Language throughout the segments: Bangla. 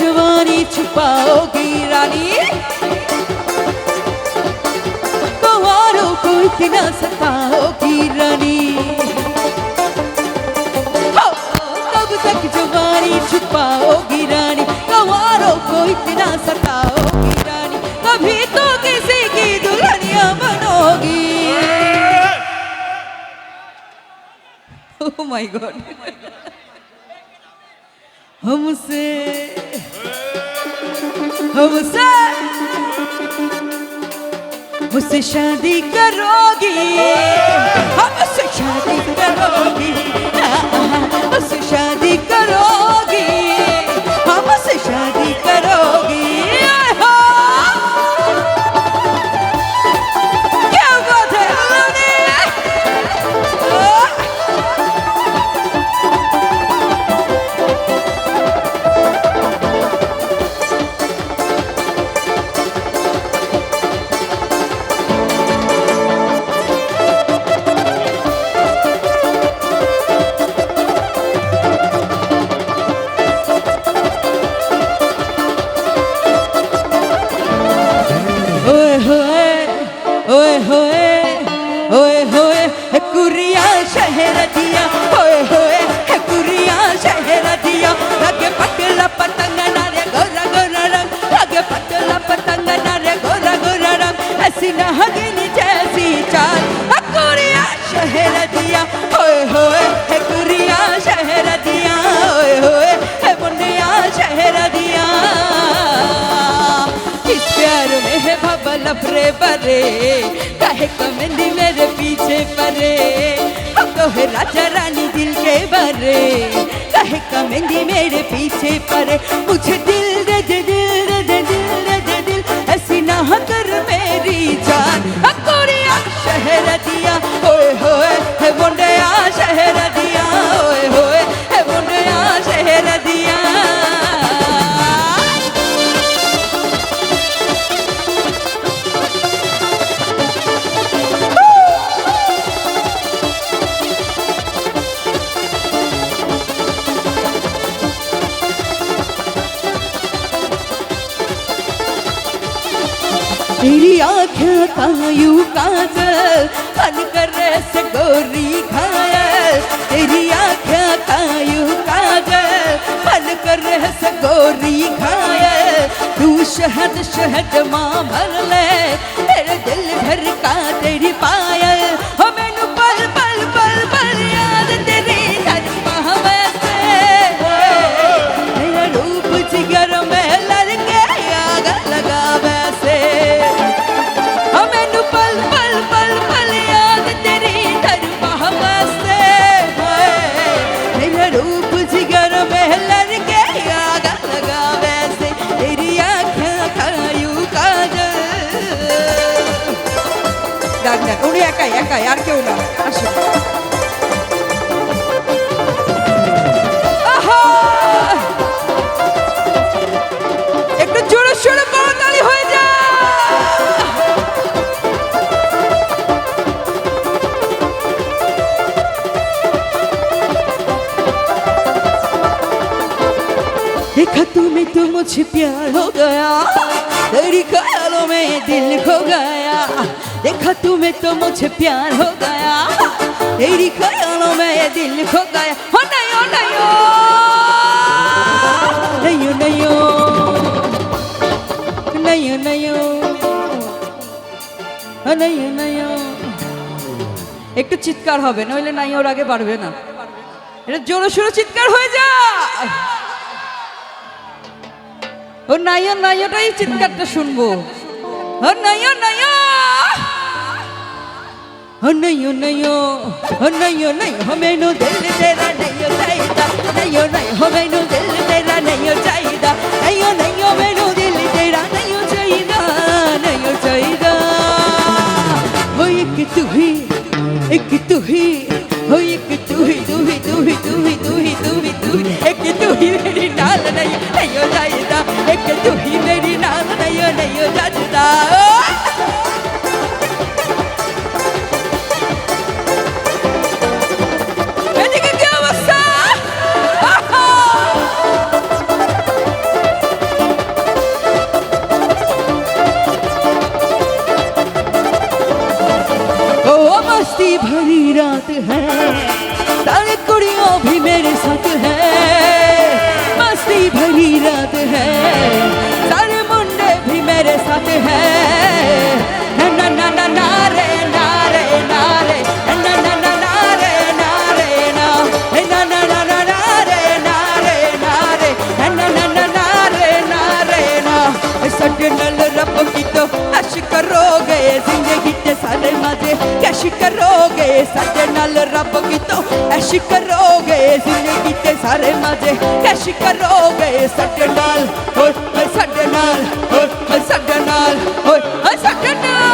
जवानी छुपाओगी रानी कुंवारों को इतना सताओगी रानी हो, कब तक जवानी छुपाओगी रानी कुंवारों को इतना सताओगी रानी कभी तो किसी की दुल्हनिया बनोगी ओह माय गॉड हमसे हमसे मुझसे शादी करोगी हमसे शादी करोगी भबल परे, काहे कमेंदी मेरे पीछे परे। हम तो है राजा रानी दिल के बरे, कहे कमेंदी मेरे पीछे परे। मुझे दिल तेरी आँखें कायू काज फन कर से गोरी खाय तेरी आँखें कायू काज फन कर से गोरी खाय तू शहद शहद माँ भर ले, तेरे दिल भर একাই একাই আর কেউ না আসো আহা! একটু জোরে সোরে করতালি হয়ে যা देखा तुम्हें तो मुझे प्यार हो गया तेरी ख्यालों में दिल खो गया देखा तुम्हें तो मुझे प्यार हो गया तेरी ख्यालों में ये दिल खो गया हो नहीं हो नहीं हो नहीं हो नहीं हो नहीं हो नहीं हो ও নাই ও নাই ও। একটু চিৎকার হবে নইলে নাই ওর আগে পারবে না এটা জোরে সোরে চিৎকার হয়ে যা ও নাই ও নাই ওটাই চিৎকারটা শুনবো ও নাই ও नयो नयो नयो नयो हमें नो दिल तेरा नयो चाहिदा नयो नयो हमें नो दिल तेरा नयो चाहिदा नयो नयो हमें नो दिल तेरा नयो चाहिदा नयो चाहिदा वो एक तू ही एक तू ही मस्ती भरी रात है। सारे कुड़ियों भी मेरे साथ है। मस्ती भरी रात है। सारे मुंडे भी मेरे साथ है। ना ना ना ना रे। ਜੇ ਕੈਸ਼ ਕਰੋਗੇ ਸਾਡੇ ਨਾਲ ਓਏ ਓਏ ਸਾਡੇ ਨਾਲ ਓਏ ਓਏ ਸਾਡੇ ਨਾਲ ਓਏ ਓਏ ਸਾਡੇ ਨਾਲ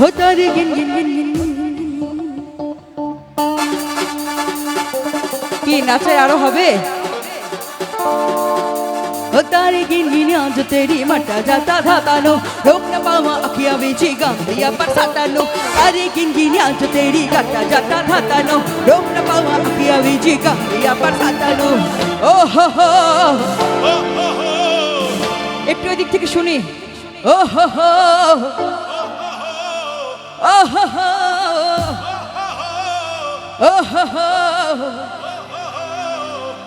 हो तारे गिन गिन নাচে আরও হবে તારી ગીની આજ તેરી મટા જાતા ધાતાનો રોક ન પામા અખિયા વેચી ગાંધિયા પર સાતાનો તારી ગીની આજ તેરી ગાતા જાતા ધાતાનો રોક ન પામા અખિયા વેચી ગાંધિયા પર સાતાનો ઓ હો હો একটু এদিক থেকে শুনি ও হো হো ও হো হো ও হো হো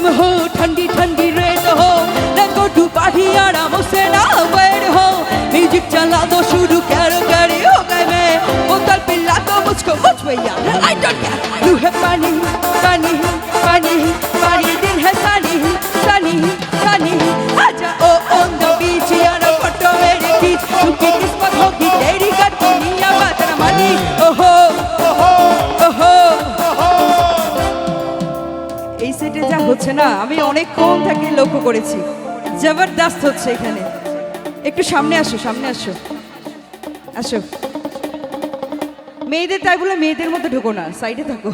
छत का टाइम हो ठंडी ठंडी रेत हो रंगो टू पाठी आराम से ना बैठ हो म्यूजिक चला दो शुरू करो करी हो गए मैं बोतल पिला दो मुझको मुझ में यार आई डोंट केयर यू है पानी पानी पानी আমি অনেকক্ষণ থেকে লক্ষ্য করেছি। জবরদস্ত হচ্ছে এখানে। একটু সামনে আসো সামনে আসো। আসো। মেয়েদের তাই বলে মেয়েদের মধ্যে ঢুকো না, সাইডে থাকো।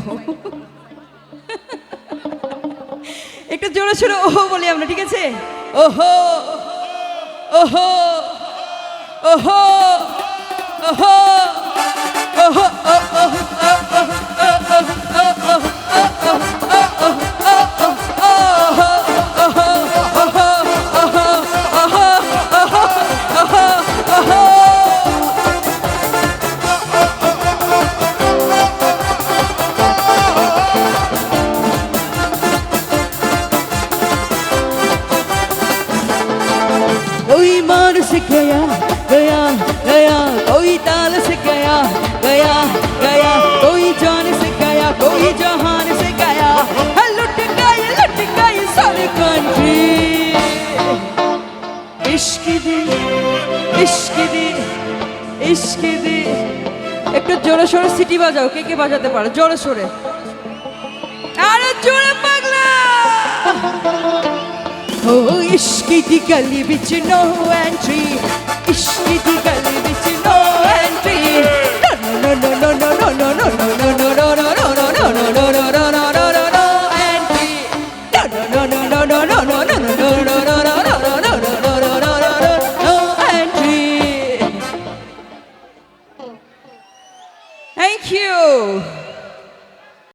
একটু জোরে সোরে ওহো বলি আমরা, ঠিক আছে? ওহো ওহো ওহো ওহো ওহো ওহো से गया गया गया कोई ताल से गया गया गया कोई जान से गया कोई जहान से गया है लुट गई लुट गई सारी कंट्री इश्क दी इश्क दी इश्क दी একটু জোরে সোরে সিটি বাজাও কে কে বাজাতে পারো জোরে সোরে আরে জোরে পাগলা Oh, İşkidi kalbi için o entry İşkidi kalbi